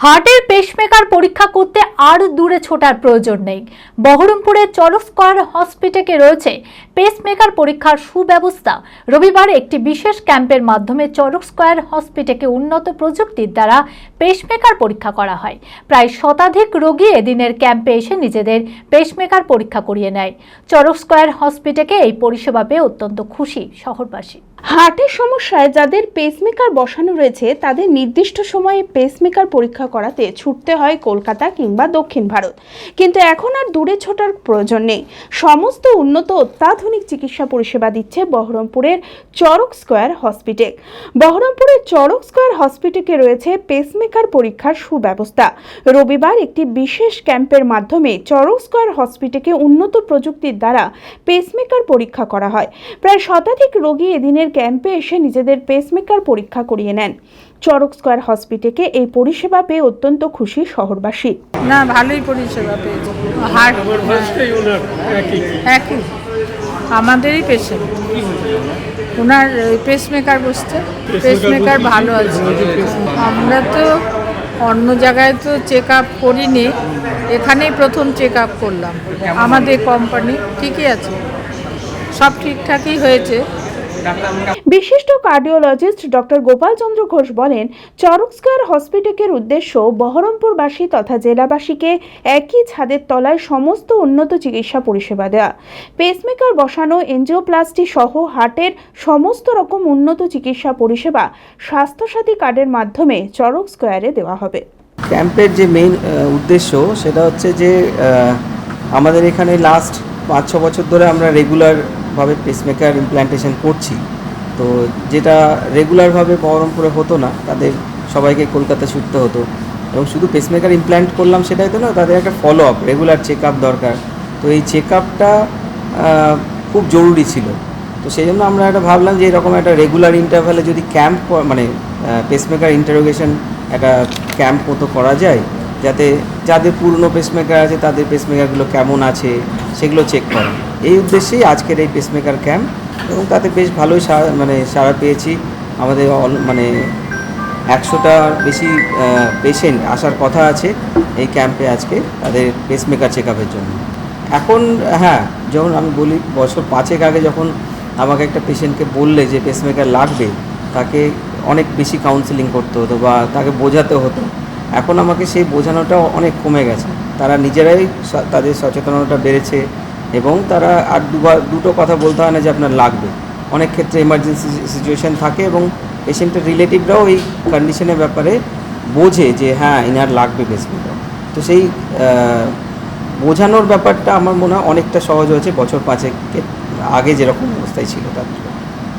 হার্টের পেসমেকার পরীক্ষা করতে আর দূরে ছোটার প্রয়োজন নেই। বহরমপুরের চরফ স্কয়ার হসপিটালে রয়েছে পেসমেকার পরীক্ষার সুব্যবস্থা। রবিবার একটি বিশেষ ক্যাম্পের মাধ্যমে চরক স্কয়ার হসপিটালে উন্নত প্রযুক্তির দ্বারা পেসমেকার পরীক্ষা করা হয়। প্রায় শতাধিক রোগী এদিনের ক্যাম্পে এসে নিজেদের পেসমেকার পরীক্ষা করিয়ে নেয়। চরক স্কয়ার হসপিটালে এই পরিষেবা পেয়ে অত্যন্ত খুশি শহরবাসী। হার্টের সমস্যায় যাদের পেসমেকার বসানো রয়েছে, তাদের নির্দিষ্ট সময়ে পেসমেকার পরীক্ষা করাতে ছুটতে হয় কলকাতা কিংবা দক্ষিণ ভারত। কিন্তু এখন আর দূরে ছোটার প্রয়োজন নেই। সমস্ত উন্নত অত্যাধুনিক চিকিৎসা পরিষেবা দিচ্ছে বহরমপুরের চরক স্কোয়ার হসপিটেল বহরমপুরের চরক স্কোয়ার হসপিটালে রয়েছে পেসমেকার পরীক্ষার সুব্যবস্থা। রবিবার একটি বিশেষ ক্যাম্পের মাধ্যমে চরক স্কয়ার হসপিটালে উন্নত প্রযুক্তির দ্বারা পেসমেকার পরীক্ষা করা হয়। প্রায় শতাধিক রোগী এদিনের ক্যাম্পে এসে নিজেদের পেসমেকার পরীক্ষা করিয়ে নেন। চরক স্কোয়ার হসপিটালে এই পরিষেবা পেয়ে অত্যন্ত খুশি শহরবাসী। না ভালোই পরিষেবা পেয়েছি। হার্ট একই? একই। আমাদেরই পেশেন্ট ওনার পেসমেকার বসছে। পেসমেকার ভালো আছে। আমরা তো অন্য জায়গায় তো চেক আপ করিনি। এখানেই প্রথম চেক আপ করলাম। আমাদের কোম্পানি ঠিকই আছে। সব ঠিকঠাকই হয়েছে। বিশিষ্ট কার্ডিওলজিস্ট ডক্টর গোপাল চন্দ্র ঘোষ বলেন চরক স্কয়ার হসপিটালের উদ্দেশ্য বহরমপুরবাসী তথা জেলাবাসীকে একই ছাদের তলায় সমস্ত উন্নত চিকিৎসা পরিষেবা দেওয়া। পেসমেকার বসানো, এনজিওপ্লাস্টি সহ হার্টের সমস্ত রকম উন্নত চিকিৎসা পরিষেবা স্বাস্থ্যসাথী কার্ডের মাধ্যমে চরক স্কোয়ারে দেওয়া হবে। ক্যাম্পের যে মেইন উদ্দেশ্য সেটা হচ্ছে যে আমাদের এখানে লাস্ট পাঁচ ছ বছর ধরে আমরা রেগুলারভাবে পেসমেকার ইমপ্ল্যান্টেশন করছি। তো যেটা রেগুলারভাবে বহরমপুরে হতো না, তাদের সবাইকে কলকাতা ছুটতে হতো। এবং শুধু পেসমেকার ইমপ্ল্যান্ট করলাম সেটাই তো না, তাদের একটা follow up regular check up দরকার। তো এই চেক আপটা খুব জরুরি ছিল। তো সেই জন্য আমরা একটা ভাবলাম যে এরকম একটা রেগুলার ইন্টারভ্যালে যদি ক্যাম্প মানে পেসমেকার ইন্টারোগেশন একটা ক্যাম্প মতো করা যায়, যাতে যাদের পুরনো পেসমেকার আছে, তাদের পেসমেকারগুলো কেমন আছে, সেগুলো চেক করা। এই উদ্দেশ্যেই আজকের এই পেসমেকার ক্যাম্প এবং তাতে বেশ ভালোই সাড়া মানে সাড়া পেয়েছি। আমাদের মানে একশোটার বেশি পেশেন্ট আসার কথা আছে এই ক্যাম্পে আজকে তাদের পেসমেকার চেক আপের জন্য। এখন হ্যাঁ যখন আমি বলি বছর পাঁচেক আগে যখন আমাকে একটা পেশেন্টকে বললে যে পেসমেকার লাগবে, তাকে অনেক বেশি কাউন্সেলিং করতে হতো বা তাকে বোঝাতে হতো। এখন আমাকে সেই বোঝানোটা অনেক কমে গেছে। তারা নিজেরাই তাদের সচেতনতা বেড়েছে। এবং তারা আর দুবার, দুটো কথা বলতে হয় না যে আপনার লাগবে অনেক ক্ষেত্রে এমার্জেন্সি সিচুয়েশান থাকে এবং পেশেন্টের রিলেটিভরাও এই কন্ডিশনের ব্যাপারে বোঝে যে হ্যাঁ এনার লাগবে বেসমেন্টটা তো সেই বোঝানোর ব্যাপারটা আমার মনে হয় অনেকটা সহজ হয়েছে বছর পাঁচেকের আগে যেরকম অবস্থায় ছিল তার।